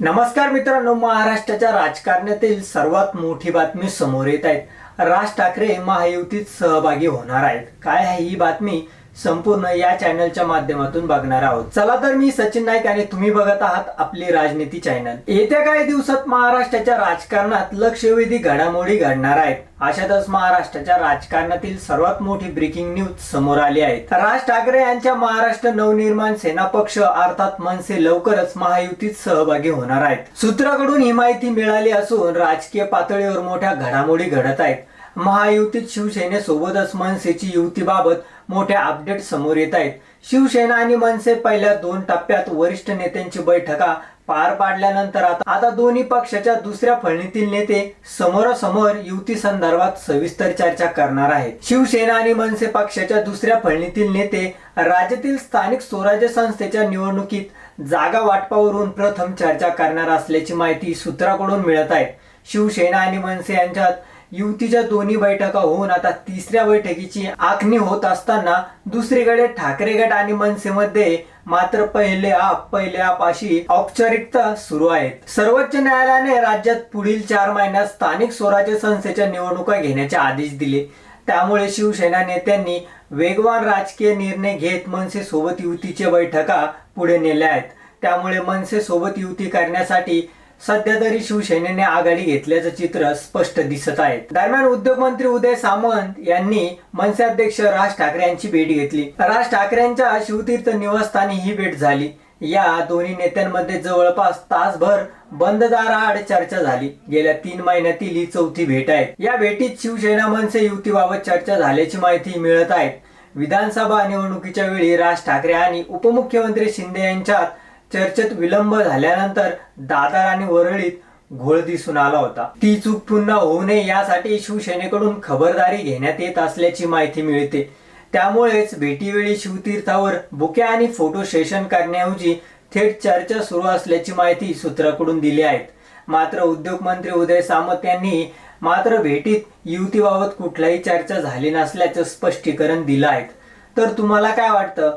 नमस्कार मित्रांनो महाराष्ट्राच्या राजकारणातील सर्वात मोठी बातमी समोर येत आहेत राज ठाकरे महायुतीत सहभागी होणार आहेत. काय आहे ही बातमी? संपूर्ण या चॅनलच्या माध्यमातून बघणार आहोत. चला तर मी सचिन नाईक आणि तुम्ही बघत आहात आपली राजनीती चॅनल येत्या काही दिवसात महाराष्ट्राच्या राजकारणात लक्षवेधी घडामोडी घडणार आहेत. अशातच महाराष्ट्राच्या राजकारणातील सर्वात मोठी ब्रेकिंग न्यूज समोर आली आहे. राज ठाकरे यांच्या महाराष्ट्र नवनिर्माण सेना पक्ष अर्थात मनसे लवकरच महायुतीत सहभागी होणार आहेत. सूत्राकडून ही माहिती मिळाली असून राजकीय पातळीवर मोठ्या घडामोडी घडत आहेत. महायुतीत शिवसेनेसोबतच मनसेची युतीबाबत मोठ्या अपडेट समोर येत आहेत. शिवसेना आणि मनसे पहिल्या दोन टप्प्यात वरिष्ठ नेत्यांची बैठका पार पाडल्यानंतर आता आता दोन्ही पक्षाच्या दुसऱ्या फळणीतील नेते समोरासमोर युती संदर्भात सविस्तर चर्चा करणार आहेत. शिवसेना आणि मनसे पक्षाच्या दुसऱ्या फळणीतील नेते राज्यातील स्थानिक स्वराज्य संस्थेच्या निवडणुकीत जागा वाटपावरून प्रथम चर्चा करणार असल्याची माहिती सूत्राकडून मिळत आहे. शिवसेना आणि मनसे यांच्यात युतीच्या दोन्ही बैठका होऊन आता तिसऱ्या बैठकीची आखणी होत असताना दुसरीकडे ठाकरे गट आणि मनसेमध्ये मात्र पहिले आप पहिले आप अशी औपचारिकता सुरू आहेत. सर्वोच्च न्यायालयाने राज्यात पुढील चार महिन्यात स्थानिक स्वराज्य संस्थेच्या निवडणुका घेण्याचे आदेश दिले. त्यामुळे शिवसेना नेत्यांनी वेगवान राजकीय निर्णय घेत मनसे सोबत युतीच्या बैठका पुढे नेल्या आहेत. त्यामुळे मनसे सोबत युती करण्यासाठी सध्या तरी शिवसेनेने आघाडी घेतल्याचं चित्र स्पष्ट दिसत आहे. दरम्यान उद्योगमंत्री उदय सामंत यांनी मनसे अध्यक्ष राज ठाकरे यांची भेट घेतली. राज ठाकरेंच्या शिवतीर्थ निवासस्थानी ही भेट झाली. या दोन्ही नेत्यांमध्ये जवळपास तासभर बंद आड चर्चा झाली. गेल्या तीन महिन्यातील ही चौथी भेट आहे. या भेटीत शिवसेना मनसे युतीबाबत चर्चा झाल्याची माहिती मिळत आहे. विधानसभा निवडणुकीच्या वेळी राज ठाकरे आणि उपमुख्यमंत्री शिंदे यांच्यात चर्चेत विलंब झाल्यानंतर दादर आणि वरळीत घोळ दिसून आला होता. ती चूक पुन्हा होऊ नये यासाठी शिवसेनेकडून खबरदारी घेण्यात येत असल्याची माहिती मिळते. त्यामुळेच भेटीवेळी शिवतीर्थावर बुके आणि फोटो सेशन करण्याऐवजी थेट चर्चा सुरू असल्याची माहिती सूत्राकडून दिली आहेत मात्र उद्योग मंत्री उदय सामंत यांनी मात्र भेटीत युतीबाबत कुठलाही चर्चा झाली नसल्याचं स्पष्टीकरण दिलं आहे. तर तुम्हाला काय वाटतं?